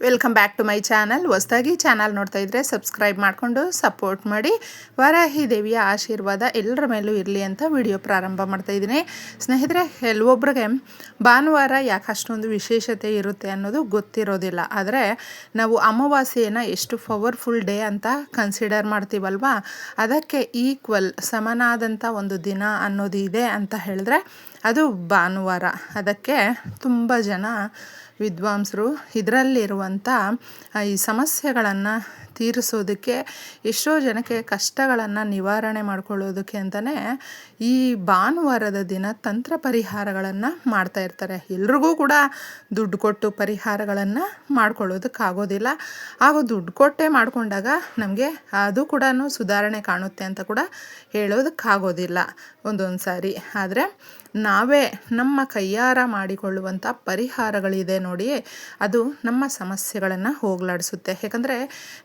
Welcome back to my channel ಹೊಸ್ದಾಗಿ channel ನೋಡ್ತಾ ಇದ್ದರೆ ಸಬ್ಸ್ಕ್ರೈಬ್ ಮಾಡಿಕೊಂಡು ಸಪೋರ್ಟ್ ಮಾಡಿ. ವರಾಹಿ ದೇವಿಯ ಆಶೀರ್ವಾದ ಎಲ್ಲರ ಮೇಲೂ ಇರಲಿ ಅಂತ ವಿಡಿಯೋ ಪ್ರಾರಂಭ ಮಾಡ್ತಾ ಇದ್ದೀನಿ. ಸ್ನೇಹಿತರೆ ಕೆಲವೊಬ್ರಿಗೆ ಭಾನುವಾರ ಯಾಕೆ ಅಷ್ಟೊಂದು ವಿಶೇಷತೆ ಇರುತ್ತೆ ಅನ್ನೋದು ಗೊತ್ತಿರೋದಿಲ್ಲ. ಆದರೆ ನಾವು ಅಮಾವಾಸ್ಯೆಯನ್ನು ಎಷ್ಟು ಪವರ್ಫುಲ್ ಡೇ ಅಂತ ಕನ್ಸಿಡರ್ ಮಾಡ್ತೀವಲ್ವಾ? ಅದಕ್ಕೆ ಈಕ್ವಲ್ ಸಮನಾದಂಥ ಒಂದು ದಿನ ಅನ್ನೋದು ಇದೆ ಅಂತ ಹೇಳಿದ್ರೆ ಅದು ಭಾನುವಾರ. ಅದಕ್ಕೆ ತುಂಬ ಜನ ವಿದ್ವಾಂಸರು ಇದರಲ್ಲಿರುವಂಥ ಈ ಸಮಸ್ಯೆಗಳನ್ನು ತೀರಿಸೋದಕ್ಕೆ ಎಷ್ಟೋ ಜನಕ್ಕೆ ಕಷ್ಟಗಳನ್ನು ನಿವಾರಣೆ ಮಾಡ್ಕೊಳ್ಳೋದಕ್ಕೆ ಅಂತಲೇ ಈ ಭಾನುವಾರದ ದಿನ ತಂತ್ರ ಪರಿಹಾರಗಳನ್ನು ಮಾಡ್ತಾ ಇರ್ತಾರೆ. ಎಲ್ರಿಗೂ ಕೂಡ ದುಡ್ಡು ಕೊಟ್ಟು ಪರಿಹಾರಗಳನ್ನು ಮಾಡ್ಕೊಳ್ಳೋದಕ್ಕಾಗೋದಿಲ್ಲ. ಹಾಗೂ ದುಡ್ಡು ಕೊಟ್ಟೆ ಮಾಡಿಕೊಂಡಾಗ ನಮಗೆ ಅದು ಕೂಡ ಸುಧಾರಣೆ ಕಾಣುತ್ತೆ ಅಂತ ಕೂಡ ಹೇಳೋದಕ್ಕಾಗೋದಿಲ್ಲ ಒಂದೊಂದು ಸಾರಿ ಆದರೆ ನಾವೇ ನಮ್ಮ ಕೈಯಾರ ಮಾಡಿಕೊಳ್ಳುವಂಥ ಪರಿಹಾರಗಳಿದೆ ನೋಡಿ ಅದು ನಮ್ಮ ಸಮಸ್ಯೆಗಳನ್ನು ಹೋಗಲಾಡಿಸುತ್ತೆ. ಯಾಕಂದರೆ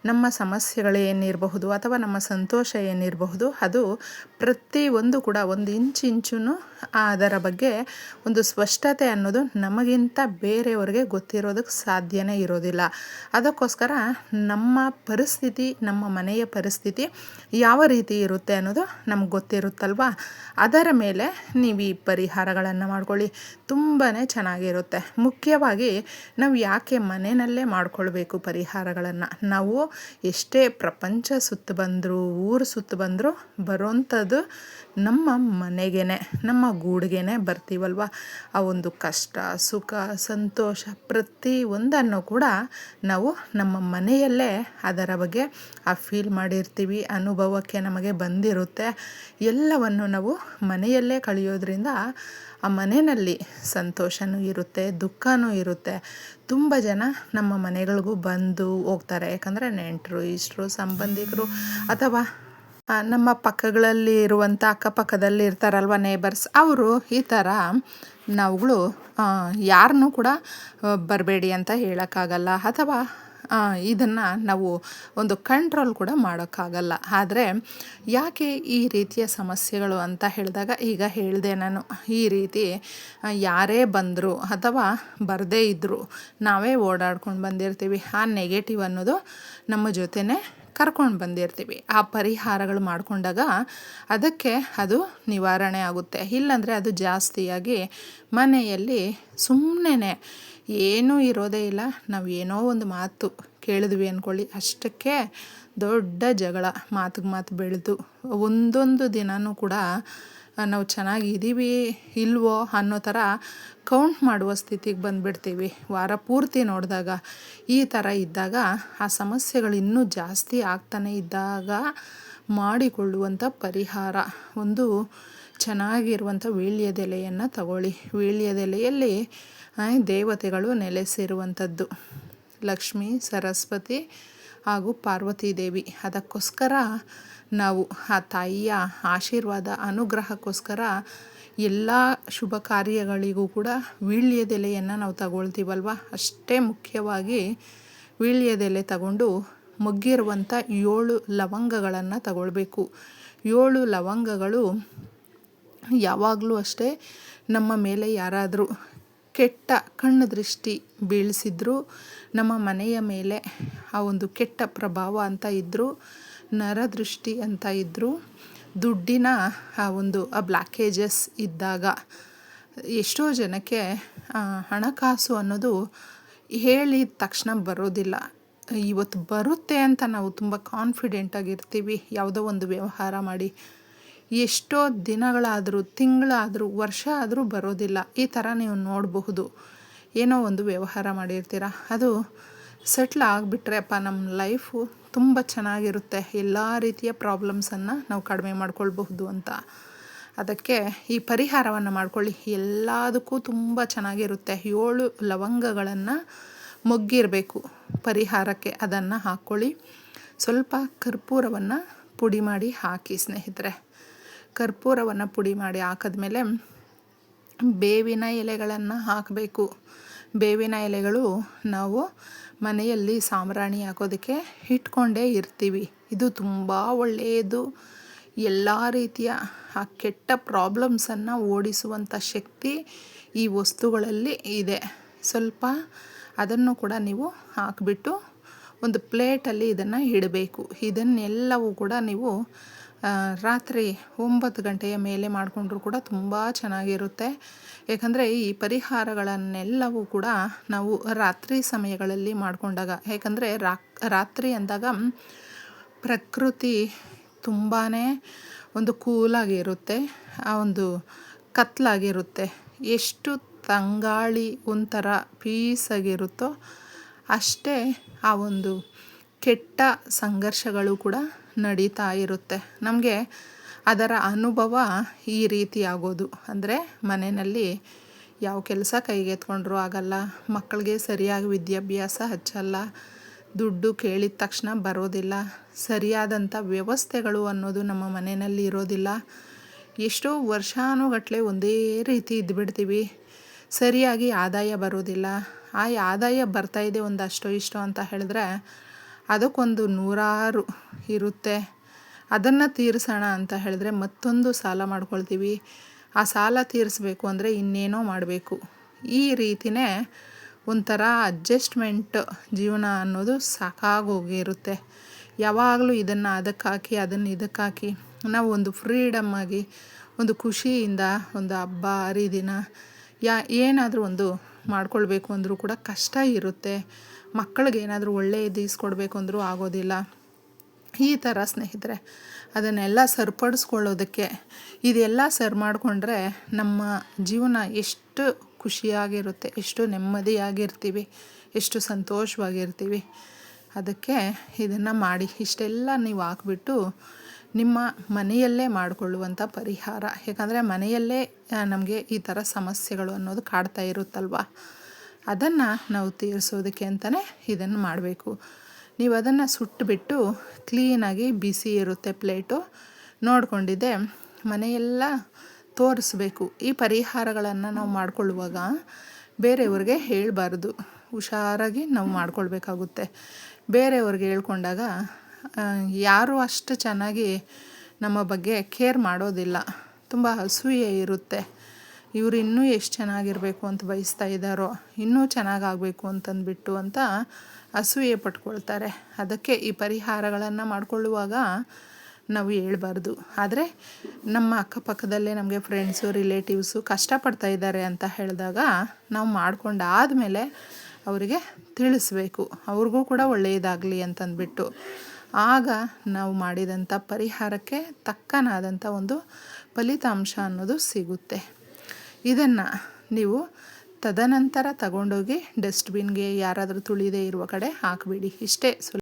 ನಮ್ಮ ಸಮಸ್ಯೆಗಳೇನಿರಬಹುದು ಅಥವಾ ನಮ್ಮ ಸಂತೋಷ ಏನಿರಬಹುದು, ಅದು ಪ್ರತಿಯೊಂದು ಕೂಡ ಒಂದು ಇಂಚಿಂಚೂ ಅದರ ಬಗ್ಗೆ ಒಂದು ಸ್ಪಷ್ಟತೆ ಅನ್ನೋದು ನಮಗಿಂತ ಬೇರೆಯವ್ರಿಗೆ ಗೊತ್ತಿರೋದಕ್ಕೆ ಸಾಧ್ಯನೇ ಇರೋದಿಲ್ಲ. ಅದಕ್ಕೋಸ್ಕರ ನಮ್ಮ ಪರಿಸ್ಥಿತಿ, ನಮ್ಮ ಮನೆಯ ಪರಿಸ್ಥಿತಿ ಯಾವ ರೀತಿ ಇರುತ್ತೆ ಅನ್ನೋದು ನಮ್ಗೆ ಗೊತ್ತಿರುತ್ತಲ್ವಾ? ಅದರ ಮೇಲೆ ನೀವು ಈ ಪರಿಹಾರಗಳನ್ನು ಮಾಡ್ಕೊಳ್ಳಿ. ತುಂಬಾ ಚೆನ್ನಾಗಿರುತ್ತೆ. ಮುಖ್ಯವಾಗಿ ನಾವು ಯಾಕೆ ಮನೆಯಲ್ಲೇ ಮಾಡ್ಕೊಳ್ಬೇಕು ಪರಿಹಾರಗಳನ್ನು? ನಾವು ಎಷ್ಟೇ ಪ್ರಪಂಚ ಸುತ್ತು ಬಂದರೂ, ಊರು ಸುತ್ತ ಬಂದರೂ ಬರೋಂಥದ್ದು ನಮ್ಮ ಮನೆಗೇ ನಮ್ಮ ಗೂಡಿಗೆನೆ ಬರ್ತೀವಲ್ವ? ಆ ಒಂದು ಕಷ್ಟ, ಸುಖ, ಸಂತೋಷ ಪ್ರತಿ ಒಂದನ್ನು ಕೂಡ ನಾವು ನಮ್ಮ ಮನೆಯಲ್ಲೇ ಅದರ ಬಗ್ಗೆ ಆ ಫೀಲ್ ಮಾಡಿರ್ತೀವಿ, ಅನುಭವಕ್ಕೆ ನಮಗೆ ಬಂದಿರುತ್ತೆ. ಎಲ್ಲವನ್ನು ನಾವು ಮನೆಯಲ್ಲೇ ಕಳೆಯೋದ್ರಿಂದ ಆ ಮನೆಯಲ್ಲಿ ಸಂತೋಷವೂ ಇರುತ್ತೆ ದುಃಖವೂ ಇರುತ್ತೆ. ತುಂಬ ಜನ ನಮ್ಮ ಮನೆಗಳಿಗೂ ಬಂದು ಹೋಗ್ತಾರೆ. ಯಾಕಂದರೆ ನೆಂಟರು, ಇಷ್ಟರು, ಸಂಬಂಧಿಕರು ಅಥವಾ ನಮ್ಮ ಪಕ್ಕಗಳಲ್ಲಿ ಇರುವಂಥ ಅಕ್ಕಪಕ್ಕದಲ್ಲಿ ಇರ್ತಾರಲ್ವ ನೇಬರ್ಸ್ ಅವರು ಈ ಥರ ನಾವುಗಳು ಯಾರನ್ನೂ ಕೂಡ ಬರಬೇಡಿ ಅಂತ ಹೇಳೋಕ್ಕಾಗಲ್ಲ. ಅಥವಾ ಇದನ್ನು ನಾವು ಒಂದು ಕಂಟ್ರೋಲ್ ಕೂಡ ಮಾಡೋಕ್ಕಾಗಲ್ಲ. ಆದರೆ ಯಾಕೆ ಈ ರೀತಿಯ ಸಮಸ್ಯೆಗಳು ಅಂತ ಹೇಳಿದಾಗ ಈಗ ಹೇಳಿದೆ ನಾನು. ಈ ರೀತಿ ಯಾರೇ ಬಂದರು ಅಥವಾ ಬರದೇ ಇದ್ದರು ನಾವೇ ಓಡಾಡ್ಕೊಂಡು ಬಂದಿರ್ತೀವಿ. ಆ ನೆಗೆಟಿವ್ ಅನ್ನೋದು ನಮ್ಮ ಜೊತೆನೇ ಕರ್ಕೊಂಡು ಬಂದಿರ್ತೀವಿ. ಆ ಪರಿಹಾರಗಳು ಮಾಡಿಕೊಂಡಾಗ ಅದಕ್ಕೆ ಅದು ನಿವಾರಣೆ ಆಗುತ್ತೆ. ಇಲ್ಲಾಂದರೆ ಅದು ಜಾಸ್ತಿಯಾಗಿ ಮನೆಯಲ್ಲಿ ಸುಮ್ಮನೆ ಏನೂ ಇರೋದೇ ಇಲ್ಲ. ನಾವು ಏನೋ ಒಂದು ಮಾತು ಕೇಳಿದ್ವಿ ಅಂದ್ಕೊಳ್ಳಿ ಅಷ್ಟಕ್ಕೆ ದೊಡ್ಡ ಜಗಳ ಮಾತಿಗೆ ಮಾತು ಬೆಳೆದು ಒಂದೊಂದು ದಿನವೂ ಕೂಡ ನಾವು ಚೆನ್ನಾಗಿದ್ದೀವಿ ಇಲ್ವೋ ಅನ್ನೋ ಥರ ಕೌಂಟ್ ಮಾಡುವ ಸ್ಥಿತಿಗೆ ಬಂದುಬಿಡ್ತೀವಿ. ವಾರ ಪೂರ್ತಿ ನೋಡಿದಾಗ ಈ ಥರ ಇದ್ದಾಗ ಆ ಸಮಸ್ಯೆಗಳು ಇನ್ನೂ ಜಾಸ್ತಿ ಆಗ್ತಾನೆ ಇದ್ದಾಗ ಮಾಡಿಕೊಳ್ಳುವಂಥ ಪರಿಹಾರ. ಒಂದು ಚೆನ್ನಾಗಿರುವಂಥ ವೀಳ್ಯದೆಲೆಯನ್ನು ತಗೊಳ್ಳಿ. ವೀಳ್ಯದೆಲೆಯಲ್ಲಿ ದೇವತೆಗಳು ನೆಲೆಸಿರುವಂಥದ್ದು. ಲಕ್ಷ್ಮೀ, ಸರಸ್ವತಿ ಹಾಗೂ ಪಾರ್ವತಿ ದೇವಿ ಅದಕ್ಕೋಸ್ಕರ ನಾವು ಆ ತಾಯಿಯ ಆಶೀರ್ವಾದ, ಅನುಗ್ರಹಕ್ಕೋಸ್ಕರ ಎಲ್ಲ ಶುಭ ಕಾರ್ಯಗಳಿಗೂ ಕೂಡ ವೀಳ್ಯದೆಲೆಯನ್ನು ನಾವು ತಗೊಳ್ತೀವಲ್ವ? ಅಷ್ಟೇ ಮುಖ್ಯವಾಗಿ ವೀಳ್ಯದೆಲೆ ತಗೊಂಡು ಮುಗ್ಗಿರುವಂಥ ಏಳು ಲವಂಗಗಳನ್ನು ತಗೊಳ್ಬೇಕು. ಏಳು ಲವಂಗಗಳು ಯಾವಾಗಲೂ ಅಷ್ಟೇ ನಮ್ಮ ಮೇಲೆ ಯಾರಾದರೂ ಕೆಟ್ಟ ಕಣ್ಣು ದೃಷ್ಟಿ ಬೀಳಿಸಿದ್ರು, ನಮ್ಮ ಮನೆಯ ಮೇಲೆ ಆ ಒಂದು ಕೆಟ್ಟ ಪ್ರಭಾವ ಅಂತ ಇದ್ದರು ನರದೃಷ್ಟಿ ಅಂತ ಇದ್ದರು ದುಡ್ಡಿನ ಆ ಒಂದು ಆ ಬ್ಲ್ಯಾಕೇಜಸ್ ಇದ್ದಾಗ ಎಷ್ಟೋ ಜನಕ್ಕೆ ಹಣಕಾಸು ಅನ್ನೋದು ಹೇಳಿದ ತಕ್ಷಣ ಬರೋದಿಲ್ಲ. ಇವತ್ತು ಬರುತ್ತೆ ಅಂತ ನಾವು ತುಂಬ ಕಾನ್ಫಿಡೆಂಟಾಗಿರ್ತೀವಿ ಯಾವುದೋ ಒಂದು ವ್ಯವಹಾರ ಮಾಡಿ ಎಷ್ಟೋ ದಿನಗಳಾದರೂ, ತಿಂಗಳಾದರೂ, ವರ್ಷ ಆದರೂ ಬರೋದಿಲ್ಲ. ಈ ಥರ ನೀವು ನೋಡಬಹುದು. ಏನೋ ಒಂದು ವ್ಯವಹಾರ ಮಾಡಿರ್ತೀರ? ಅದು ಸೆಟ್ಲ್ ಆಗಿಬಿಟ್ರೆಪ್ಪ ನಮ್ಮ ಲೈಫು ತುಂಬ ಚೆನ್ನಾಗಿರುತ್ತೆ. ಎಲ್ಲ ರೀತಿಯ ಪ್ರಾಬ್ಲಮ್ಸನ್ನು ನಾವು ಕಡಿಮೆ ಮಾಡ್ಕೊಳ್ಬಹುದು ಅಂತ. ಅದಕ್ಕೆ ಈ ಪರಿಹಾರವನ್ನು ಮಾಡ್ಕೊಳ್ಳಿ. ಎಲ್ಲದಕ್ಕೂ ತುಂಬ ಚೆನ್ನಾಗಿರುತ್ತೆ. ಏಳು ಲವಂಗಗಳನ್ನು ಮೊಗ್ಗಿರಬೇಕು ಪರಿಹಾರಕ್ಕೆ. ಅದನ್ನು ಹಾಕ್ಕೊಳ್ಳಿ. ಸ್ವಲ್ಪ ಕರ್ಪೂರವನ್ನು ಪುಡಿ ಮಾಡಿ ಹಾಕಿ ಸ್ನೇಹಿತರೆ. ಕರ್ಪೂರವನ್ನು ಪುಡಿ ಮಾಡಿ ಹಾಕಿದ್ಮೇಲೆ ಬೇವಿನ ಎಲೆಗಳನ್ನು ಹಾಕಬೇಕು. ಬೇವಿನ ಎಲೆಗಳು ನಾವು ಮನೆಯಲ್ಲಿ ಸಾಂಬ್ರಾಣಿ ಹಾಕೋದಕ್ಕೆ ಇಟ್ಕೊಂಡೇ ಇರ್ತೀವಿ. ಇದು ತುಂಬ ಒಳ್ಳೆಯದು ಎಲ್ಲ ರೀತಿಯ ಆ ಕೆಟ್ಟ ಪ್ರಾಬ್ಲಮ್ಸನ್ನು ಓಡಿಸುವಂಥ ಶಕ್ತಿ ಈ ವಸ್ತುಗಳಲ್ಲಿ ಇದೆ. ಸ್ವಲ್ಪ ಅದನ್ನು ಕೂಡ ನೀವು ಹಾಕಿಬಿಟ್ಟು ಒಂದು ಪ್ಲೇಟಲ್ಲಿ ಇದನ್ನು ಇಡಬೇಕು. ಇದನ್ನೆಲ್ಲವೂ ಕೂಡ ನೀವು ರಾತ್ರಿ ಒಂಬತ್ತು ಗಂಟೆಯ ಮೇಲೆ ಮಾಡಿಕೊಂಡ್ರೂ ಕೂಡ ತುಂಬ ಚೆನ್ನಾಗಿರುತ್ತೆ. ಏಕೆಂದರೆ ಈ ಪರಿಹಾರಗಳನ್ನೆಲ್ಲವೂ ಕೂಡ ನಾವು ರಾತ್ರಿ ಸಮಯಗಳಲ್ಲಿ ಮಾಡಿಕೊಂಡಾಗ ಯಾಕಂದರೆ ರಾತ್ರಿ ಅಂದಾಗ ಪ್ರಕೃತಿ ತುಂಬಾ ಒಂದು ಕೂಲಾಗಿರುತ್ತೆ, ಆ ಒಂದು ಕತ್ಲಾಗಿರುತ್ತೆ. ಎಷ್ಟು ತಂಗಾಳಿ ಒಂಥರ ಪೀಸಾಗಿರುತ್ತೋ ಅಷ್ಟೇ ಆ ಒಂದು ಕೆಟ್ಟ ಸಂಘರ್ಷಗಳು ಕೂಡ ನಡೀತಾ ಇರುತ್ತೆ. ನಮಗೆ ಅದರ ಅನುಭವ ಈ ರೀತಿ ಆಗೋದು ಅಂದರೆ ಮನೆಯಲ್ಲಿ ಯಾವ ಕೆಲಸ ಕೈಗೆತ್ಕೊಂಡ್ರೂ ಆಗಲ್ಲ, ಮಕ್ಕಳಿಗೆ ಸರಿಯಾಗಿ ವಿದ್ಯಾಭ್ಯಾಸ ಹಚ್ಚಲ್ಲ, ದುಡ್ಡು ಕೇಳಿದ ತಕ್ಷಣ ಬರೋದಿಲ್ಲ ಸರಿಯಾದಂಥ ವ್ಯವಸ್ಥೆಗಳು ಅನ್ನೋದು ನಮ್ಮ ಮನೆಯಲ್ಲಿ ಇರೋದಿಲ್ಲ. ಎಷ್ಟೋ ವರ್ಷಾನುಗಟ್ಟಲೆ ಒಂದೇ ರೀತಿ ಇದ್ದುಬಿಡ್ತೀವಿ ಸರಿಯಾಗಿ ಆದಾಯ ಬರೋದಿಲ್ಲ. ಆ ಆದಾಯ ಬರ್ತಾಯಿದೆ ಒಂದು ಅಷ್ಟೋ ಇಷ್ಟೋ ಅಂತ ಹೇಳಿದ್ರೆ ಅದಕ್ಕೊಂದು ನೂರಾರು ಇರುತ್ತೆ. ಅದನ್ನು ತೀರಿಸೋಣ ಅಂತ ಹೇಳಿದ್ರೆ ಮತ್ತೊಂದು ಸಾಲ ಮಾಡ್ಕೊಳ್ತೀವಿ. ಆ ಸಾಲ ತೀರಿಸ್ಬೇಕು ಅಂದರೆ ಇನ್ನೇನೋ ಮಾಡಬೇಕು. ಈ ರೀತಿಯೇ ಒಂಥರ ಅಡ್ಜಸ್ಟ್ಮೆಂಟ್ ಜೀವನ ಅನ್ನೋದು ಸಾಕಾಗೋಗಿರುತ್ತೆ. ಯಾವಾಗಲೂ ಇದನ್ನು ಅದಕ್ಕೆ ಹಾಕಿ ಅದನ್ನು ಇದಕ್ಕೆ ಹಾಕಿ ನಾವು ಒಂದು ಫ್ರೀಡಮ್ ಆಗಿ, ಒಂದು ಖುಷಿಯಿಂದ, ಒಂದು ಹಬ್ಬ, ಹರಿದಿನ ಯಾ, ಏನಾದರೂ ಒಂದು ಮಾಡ್ಕೊಳ್ಬೇಕು ಅಂದರೂ ಕೂಡ ಕಷ್ಟ ಇರುತ್ತೆ. ಮಕ್ಕಳಿಗೆ ಏನಾದರೂ ಒಳ್ಳೆಯದು ಈಸ್ಕೊಡ್ಬೇಕು ಅಂದರೂ ಆಗೋದಿಲ್ಲ. ಈ ಥರ ಸ್ನೇಹಿತರೆ, ಅದನ್ನೆಲ್ಲ ಸರಿಪಡಿಸ್ಕೊಳ್ಳೋದಕ್ಕೆ ಇದೆಲ್ಲ ಸರಿ ಮಾಡಿಕೊಂಡ್ರೆ ನಮ್ಮ ಜೀವನ ಎಷ್ಟು ಖುಷಿಯಾಗಿರುತ್ತೆ, ಎಷ್ಟು ನೆಮ್ಮದಿಯಾಗಿರ್ತೀವಿ, ಎಷ್ಟು ಸಂತೋಷವಾಗಿರ್ತೀವಿ. ಅದಕ್ಕೆ ಇದನ್ನು ಮಾಡಿ, ಇಷ್ಟೆಲ್ಲ ನೀವು ಹಾಕ್ಬಿಟ್ಟು ನಿಮ್ಮ ಮನೆಯಲ್ಲೇ ಮಾಡಿಕೊಳ್ಳುವಂಥ ಪರಿಹಾರ. ಯಾಕಂದರೆ ಮನೆಯಲ್ಲೇ ನಮಗೆ ಈ ಥರ ಸಮಸ್ಯೆಗಳು ಅನ್ನೋದು ಕಾಡ್ತಾ ಇರುತ್ತಲ್ವ? ಅದನ್ನು ನಾವು ತೀರಿಸೋದಕ್ಕೆ ಅಂತಲೇ ಇದನ್ನು ಮಾಡಬೇಕು. ನೀವು ಅದನ್ನು ಸುಟ್ಟುಬಿಟ್ಟು ಕ್ಲೀನಾಗಿ ಬಿಸಿ ಇರುತ್ತೆ ಪ್ಲೇಟು ನೋಡಿಕೊಂಡಿದ್ದೆ, ಮನೆಯೆಲ್ಲ ತೋರಿಸ್ಬೇಕು. ಈ ಪರಿಹಾರಗಳನ್ನು ನಾವು ಮಾಡಿಕೊಳ್ಳುವಾಗ ಬೇರೆಯವ್ರಿಗೆ ಹೇಳಬಾರ್ದು. ಹುಷಾರಾಗಿ ನಾವು ಮಾಡ್ಕೊಳ್ಬೇಕಾಗುತ್ತೆ. ಬೇರೆಯವ್ರಿಗೆ ಹೇಳ್ಕೊಂಡಾಗ ಯಾರು ಅಷ್ಟು ಚೆನ್ನಾಗಿ ನಮ್ಮ ಬಗ್ಗೆ ಕೇರ್ ಮಾಡೋದಿಲ್ಲ. ತುಂಬ ಅಸೂಯೆ ಇರುತ್ತೆ. ಇವರು ಇನ್ನೂ ಎಷ್ಟು ಚೆನ್ನಾಗಿರಬೇಕು ಅಂತ ಬಯಸ್ತಾ ಇದ್ದಾರೋ ಇನ್ನೂ ಚೆನ್ನಾಗಾಗಬೇಕು ಅಂತಂದ್ಬಿಟ್ಟು ಅಂತ ಅಸೂಯೆ ಪಟ್ಕೊಳ್ತಾರೆ. ಅದಕ್ಕೆ ಈ ಪರಿಹಾರಗಳನ್ನು ಮಾಡಿಕೊಳ್ಳುವಾಗ ನಾವು ಹೇಳ್ಬಾರ್ದು. ಆದರೆ ನಮ್ಮ ಅಕ್ಕಪಕ್ಕದಲ್ಲೇ ನಮಗೆ ಫ್ರೆಂಡ್ಸು ರಿಲೇಟಿವ್ಸು ಕಷ್ಟಪಡ್ತಾ ಇದ್ದಾರೆ ಅಂತ ಹೇಳಿದಾಗ ನಾವು ಮಾಡ್ಕೊಂಡಾದಮೇಲೆ ಅವರಿಗೆ ತಿಳಿಸ್ಬೇಕು. ಅವ್ರಿಗೂ ಕೂಡ ಒಳ್ಳೆಯದಾಗಲಿ ಅಂತಂದ್ಬಿಟ್ಟು. ಆಗ ನಾವು ಮಾಡಿದಂಥ ಪರಿಹಾರಕ್ಕೆ ತಕ್ಕನಾದಂಥ ಒಂದು ಫಲಿತಾಂಶ ಅನ್ನೋದು ಸಿಗುತ್ತೆ. ಇದನ್ನು ನೀವು ತದನಂತರ ತಗೊಂಡೋಗಿ ಡಸ್ಟ್ಬಿನ್ಗೆ ಯಾರಾದರೂ ತುಳಿದೇ ಇರುವ ಕಡೆ ಹಾಕಬೇಡಿ. ಇಷ್ಟೇ. ಸುಲಭ